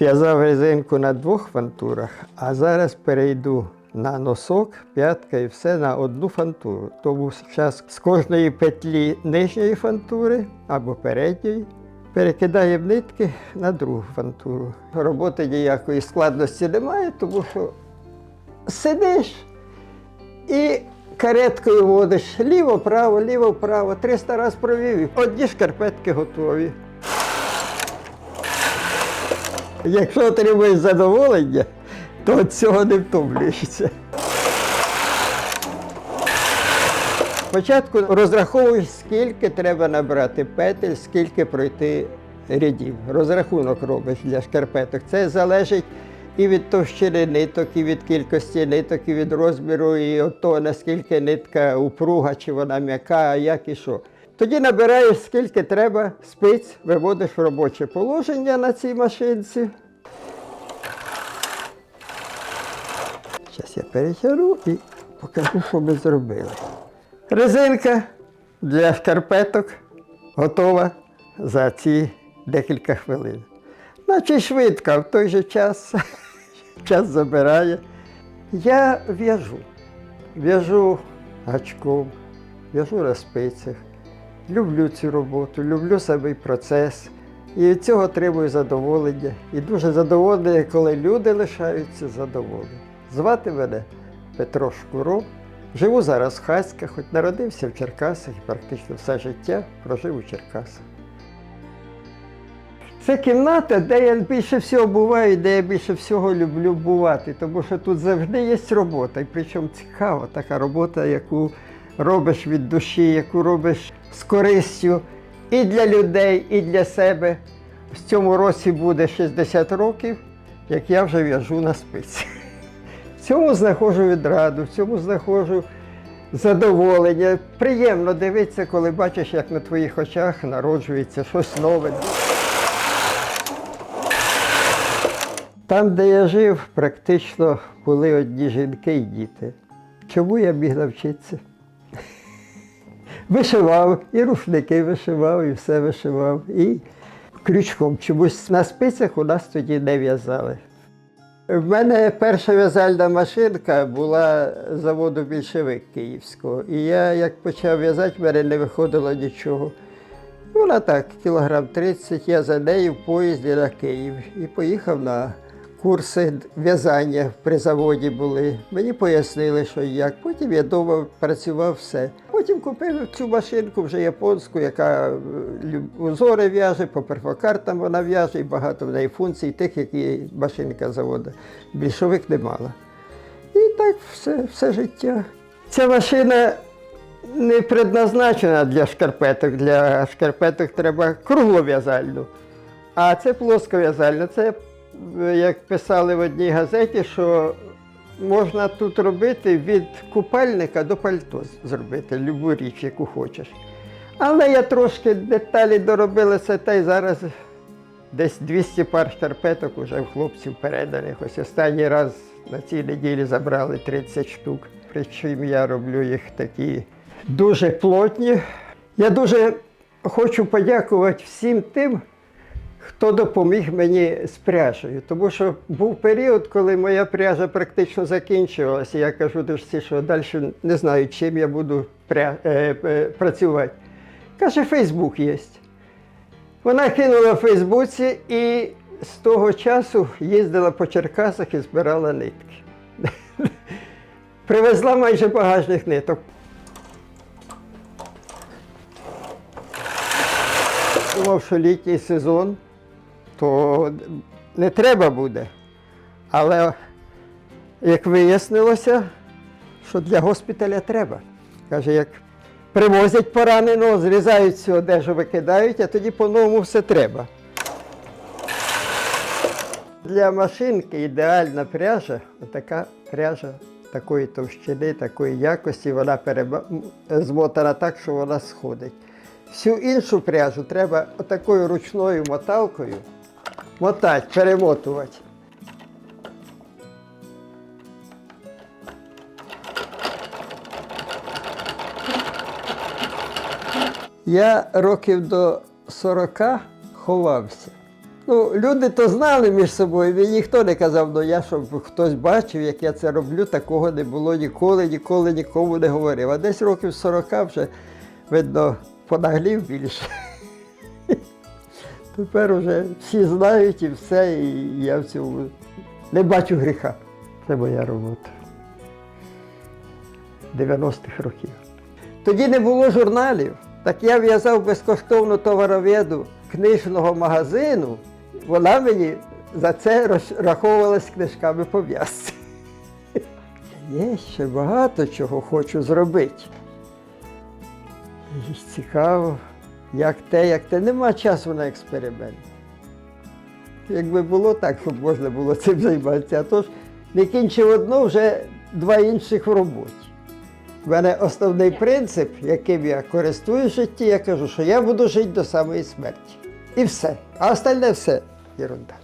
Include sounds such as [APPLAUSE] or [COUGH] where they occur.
В'язав резинку на двох фантурах, а зараз перейду на носок, п'ятка і все на одну фантуру. Тому зараз з кожної петлі нижньої фантури або передньої перекидаємо нитки на другу фантуру. Роботи ніякої складності немає, тому що сидиш і кареткою водиш ліво-право, ліво-право, 300 разів провів. Одні шкарпетки готові. Якщо отримуєш задоволення, то від цього не втомлюєшся. Спочатку розраховуєш, скільки треба набрати петель, скільки пройти рядів. Розрахунок робиш для шкарпеток. Це залежить і від товщини ниток, і від кількості ниток, і від розміру, і від того, наскільки нитка упруга, чи вона м'яка, як і що. Тоді набираєш, скільки треба спиць, виводиш в робоче положення на цій машинці. Зараз я перетягну і покажу, що ми зробили. Резинка для шкарпеток готова за ці декілька хвилин. Значить швидко, в той же час [LAUGHS] час забирає. Я в'яжу. В'яжу гачком, в'яжу на спицях. Люблю цю роботу, люблю самий процес. І від цього отримую задоволення. І дуже задоволений, коли люди лишаються задоволені. Звати мене Петро Шкуро. Живу зараз в Хаськах, хоч народився в Черкасах і практично все життя прожив у Черкасах. Це кімната, де я більше всього буваю, де я більше всього люблю бувати, тому що тут завжди є робота, і причому цікава така робота, яку робиш від душі, яку робиш з користю і для людей, і для себе. В цьому році буде 60 років, як я вже в'яжу на спиці. В цьому знаходжу відраду, в цьому знаходжу задоволення. Приємно дивитися, коли бачиш, як на твоїх очах народжується щось нове. Там, де я жив, практично були одні жінки і діти. Чому я міг навчитися? Вишивав, і рушники вишивав, і все вишивав, і крючком. Чомусь на спицях у нас тоді не в'язали. В мене перша в'язальна машинка була заводу більшовик київського. І я як почав в'язати, в мене не виходило нічого. Вона так, кілограм 30, я за нею в поїзді на Київ і поїхав на курси в'язання при заводі були. Мені пояснили, що як. Потім я вдома працював все. Потім купив цю машинку вже японську, яка е, узори в'яже, по перфокартам вона в'яже, і багато в неї функцій, тих, які машинка заводу. Більшовик не мала. І так все, все життя. Ця машина не предназначена для шкарпеток. Для шкарпеток треба круглов'язальну. А це плосков'язальна. Це, е, як писали в одній газеті, що можна тут робити від купальника до пальто зробити любу річ, яку хочеш. Але я трошки деталі доробилася, та й зараз десь 200 пар шкарпеток уже в хлопців переданих. Ось останній раз на цій неділі забрали 30 штук. Причому я роблю їх такі дуже плотні. Я дуже хочу подякувати всім тим, хто допоміг мені з пряжею. Тому що був період, коли моя пряжа практично закінчувалася. Я кажу дочці, що далі не знаю, чим я буду пря... е, е, працювати. Каже, Фейсбук є. Вона кинула в Фейсбуці і з того часу їздила по Черкасах і збирала нитки. [LAUGHS] Привезла майже багажних ниток. Думав, що літній сезон, то не треба буде. Але як вияснилося, що для госпіталя треба. Каже, як привозять пораненого, зрізають цю одежу, викидають, а тоді по-новому все треба. Для машинки ідеальна пряжа, така пряжа такої товщини, такої якості, вона м, змотана так, що вона сходить. Всю іншу пряжу треба отакою ручною моталкою мотати, перемотувати. Я років до 40 ховався. Ну, люди то знали між собою, мені ніхто не казав, ну я щоб хтось бачив, як я це роблю, такого не було ніколи, ніколи нікому не говорив. А десь років 40 вже, видно, понаглів більше. Тепер вже всі знають і все, і я в цьому не бачу гріха. Це моя робота. 90-х років. Тоді не було журналів. Так я в'язав безкоштовну товароведу книжного магазину. Вона мені за це розраховувалась книжками по. Є ще багато чого хочу зробити. І цікаво, як те, як те. Нема часу на експеримент. Якби було так, щоб можна було цим займатися, а то ж не кінчив одну, вже два інших в роботі. У мене основний принцип, яким я користуюсь в житті, я кажу, що я буду жити до самої смерті. І все. А остальне все ерунда.